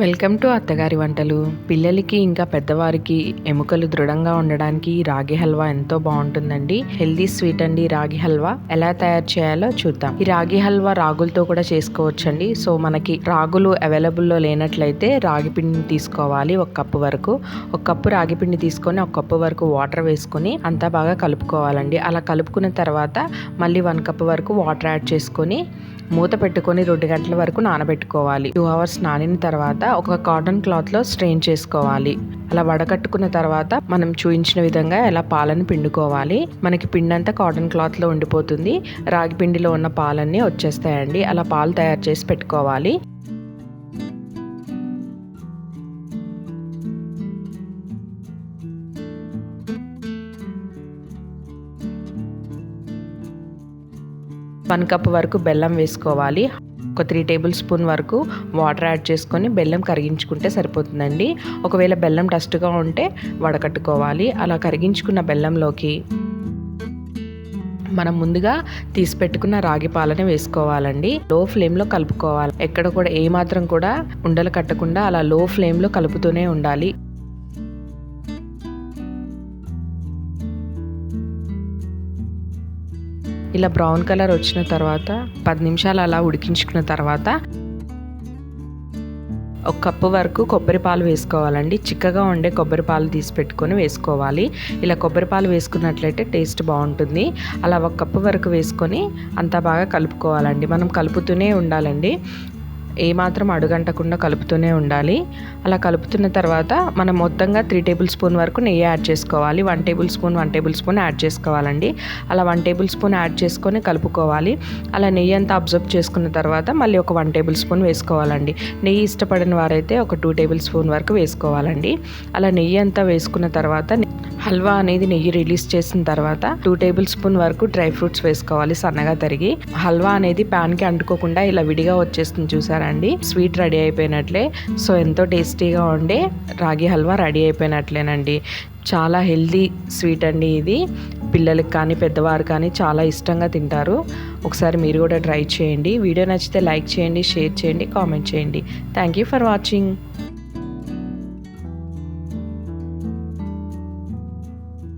Welcome to అత్తగారి వంటలు. పిల్లలకి ఇంకా పెద్దవారికి ఎముకలు దృఢంగా ఉండడానికి రాగి హల్వా ఎంతో బాగుంటుందండి. హెల్దీ స్వీట్ అండి రాగి హల్వా. ఎలా తయారు చేయాలో చూద్దాం. ఈ రాగి హల్వా రాగులతో కూడా చేసుకోవచ్చండి. సో మనకి రాగులు అవైలబుల్లో లేనట్లయితే రాగి పిండిని తీసుకోవాలి ఒక కప్పు వరకు. ఒక కప్పు రాగి పిండి తీసుకొని ఒక కప్పు వరకు వాటర్ వేసుకొని అంతా బాగా కలుపుకోవాలండి. అలా కలుపుకున్న తర్వాత మళ్ళీ వన్ కప్ వరకు వాటర్ యాడ్ చేసుకొని మూత పెట్టుకొని రెండు గంటల వరకు నానబెట్టుకోవాలి. టూ అవర్స్ నానిన తర్వాత ఒక కాటన్ క్లాత్లో స్ట్రెయిన్ చేసుకోవాలి. అలా వడకట్టుకున్న తర్వాత మనం చూపించిన విధంగా ఎలా పాలను పిండుకోవాలి. మనకి పిండి అంతా కాటన్ క్లాత్లో ఉండిపోతుంది. రాగి పిండిలో ఉన్న పాలన్నీ వచ్చేస్తాయండి. అలా పాలు తయారు చేసి పెట్టుకోవాలి. వన్ కప్ వరకు బెల్లం వేసుకోవాలి. ఒక త్రీ టేబుల్ స్పూన్ వరకు వాటర్ యాడ్ చేసుకొని బెల్లం కరిగించుకుంటే సరిపోతుందండి. ఒకవేళ బెల్లం డస్ట్గా ఉంటే వడకట్టుకోవాలి. అలా కరిగించుకున్న బెల్లంలోకి మనం ముందుగా తీసి పెట్టుకున్న రాగి పాలని వేసుకోవాలండి. లో ఫ్లేమ్లో కలుపుకోవాలి. ఎక్కడ కూడా ఏమాత్రం కూడా ఉండలు కట్టకుండా అలా లో ఫ్లేమ్లో కలుపుతూనే ఉండాలి. ఇలా బ్రౌన్ కలర్ వచ్చిన తర్వాత పది నిమిషాలు అలా ఉడికించుకున్న తర్వాత ఒక కప్పు వరకు కొబ్బరి పాలు వేసుకోవాలండి. చిక్కగా ఉండే కొబ్బరి పాలు తీసి పెట్టుకొని వేసుకోవాలి. ఇలా కొబ్బరి పాలు వేసుకున్నట్లయితే టేస్ట్ బాగుంటుంది. అలా ఒక కప్పు వరకు వేసుకొని అంతా బాగా కలుపుకోవాలండి. మనం కలుపుతూనే ఉండాలండి. ఏమాత్రం అడుగంటకుండా కలుపుతూనే ఉండాలి. అలా కలుపుతున్న తర్వాత మనం మొత్తంగా త్రీ టేబుల్ స్పూన్ వరకు నెయ్యి యాడ్ చేసుకోవాలి. One tablespoon one tablespoon add చేసుకోవాలండి. అలా వన్ టేబుల్ స్పూన్ యాడ్ చేసుకొని కలుపుకోవాలి. అలా నెయ్యి అంతా అబ్జర్వ్ చేసుకున్న తర్వాత మళ్ళీ ఒక వన్ టేబుల్ స్పూన్ వేసుకోవాలండి. నెయ్యి ఇష్టపడిన వారైతే ఒక టూ టేబుల్ స్పూన్ వరకు వేసుకోవాలండి. అలా నెయ్యి అంతా వేసుకున్న తర్వాత హల్వా అనేది నెయ్యి రిలీజ్ చేసిన తర్వాత టూ టేబుల్ స్పూన్ వరకు డ్రై ఫ్రూట్స్ వేసుకోవాలి సన్నగా తరిగి. హల్వా అనేది ప్యాన్కి అంటుకోకుండా ఇలా విడిగా వచ్చేస్తుంది చూసారండి. Sweet ready అయిపోయినట్లే. సో ఎంతో టేస్టీగా ఉండే రాగి హల్వా రెడీ అయిపోయినట్లేనండి. చాలా హెల్దీ స్వీట్ అండి ఇది. పిల్లలకి కానీ పెద్దవారు కానీ చాలా ఇష్టంగా తింటారు. ఒకసారి మీరు కూడా ట్రై చేయండి. వీడియో నచ్చితే లైక్ చేయండి షేర్ చేయండి కామెంట్ చేయండి. Thank you for watching